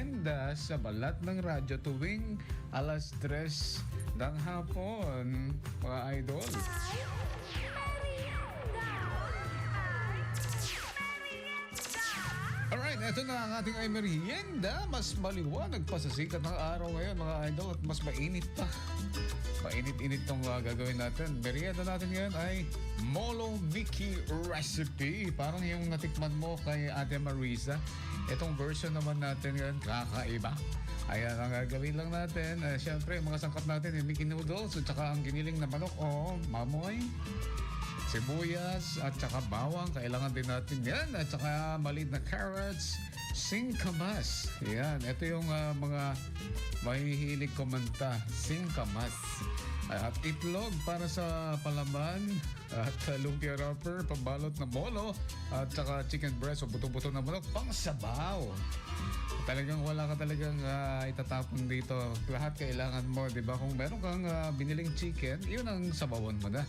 merienda sa balat ng radyo tuwing alas 3 ng hapon, mga idol. Alright, eto na ang ating ay merienda. Mas maliwanag pa sa sikat ng araw ngayon, mga idol, at mas mainit pa. Mainit-init tong uh, gagawin natin. Merienda natin ngayon ay Molo Mickey Recipe. Parang yung natikman mo kay Ate Marisa. Itong version naman natin ngayon, kakaiba. Ayan, ang gagawin lang natin, uh, syempre, mga sangkap natin, yung Mickey Noodles, at saka ang giniling na manok, o mamoy, sibuyas at saka bawang. Kailangan din natin yan. At saka maliit na carrots, singkamas. Yan. Ito yung ah, mga mahihilig kumanta. Singkamas. At itlog para sa palaman. At lumpia wrapper, pambalot na molo. At saka chicken breast o buto-buto na manok, pang sabaw. Talagang wala ka talagang ah, itatapon dito. Lahat kailangan mo, di ba? Kung meron kang ah, biniling chicken, yun ang sabawan mo na.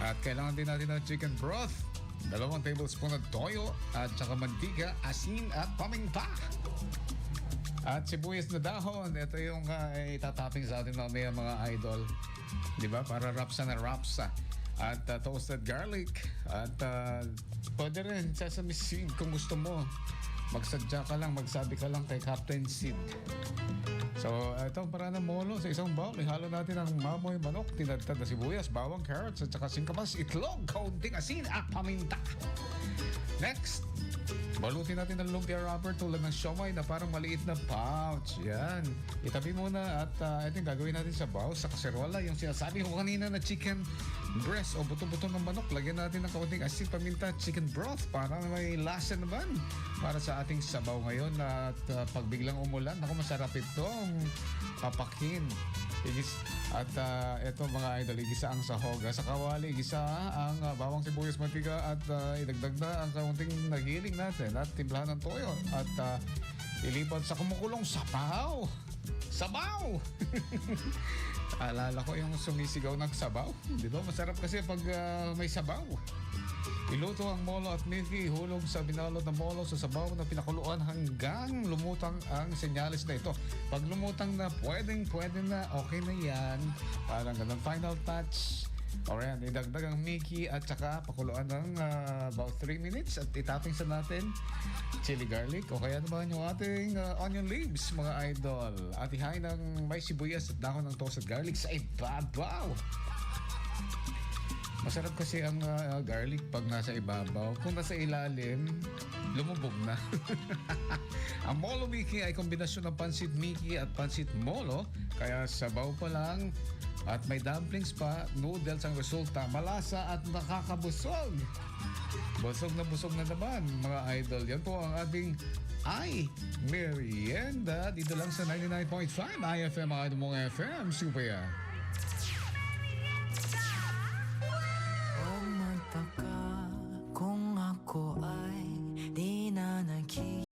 At kailangan din natin ng chicken broth, dalawang tablespoon ng toyo, at saka mantika, asin at paminta. At sibuyas na dahon, ito yung uh, itatapping sa atin mamaya mga idol. Di ba? Para rapsa na rapsa. At uh, toasted garlic. At uh, pwede rin sesame seed kung gusto mo. Magsadya ka lang, magsabi ka lang kay Captain Seed. So, ito para ng molo sa isang bowl. Ihalo natin ang mamoy manok, tinadtad na sibuyas, bawang, carrots, at saka singkamas, itlog, kaunting asin at paminta. Next, balutin natin ng lumpia wrapper tulad ng siomay na parang maliit na pouch. Yan. Itabi muna at uh, ito yung gagawin natin sa bowl, sa kaserola. Yung sinasabi ko kanina na chicken breast o buto-buto ng manok. Lagyan natin ng kaunting asin, paminta, chicken broth para may lasa naman para sa ating sabaw ngayon. At uh, pag biglang umulan, ako masarap itong papakin. Igis, at uh, ito mga idol, igisa ang sahog. Sa kawali, igisa ang uh, bawang sibuyas mantika at uh, idagdag na ang kaunting nagiling natin at timplahan ng toyo at uh, ilipat sa kumukulong sabaw. Sabaw! Alala ko yung sumisigaw ng sabaw. Di ba? Masarap kasi pag ah, may sabaw. Iluto ang molo at milky, hulog sa binalot na molo sa sabaw na pinakuluan hanggang lumutang ang senyalis na ito. Pag lumutang na, pwedeng pwede na, okay na yan. Parang ganun, final touch. Yan, idagdag ang Mickey at saka pakuluan ng ah, about 3 minutes at itapping sa natin chili garlic o kaya naman yung ating ah, onion leaves mga idol. At ihain ng may sibuyas at dahon ng toasted garlic sa ibabaw. Masarap kasi ang ah, garlic pag nasa ibabaw. Kung nasa ilalim, lumubog na. ang Molo Mickey ay kombinasyon ng pansit Mickey at pansit Molo. Kaya sabaw pa lang at may dumplings pa, noodles ang resulta. Malasa at nakakabusog. Busog na busog na naman, mga idol. Yan po ang ating ay merienda dito lang sa 99.5 IFM, mga idol mong FM. Super yan.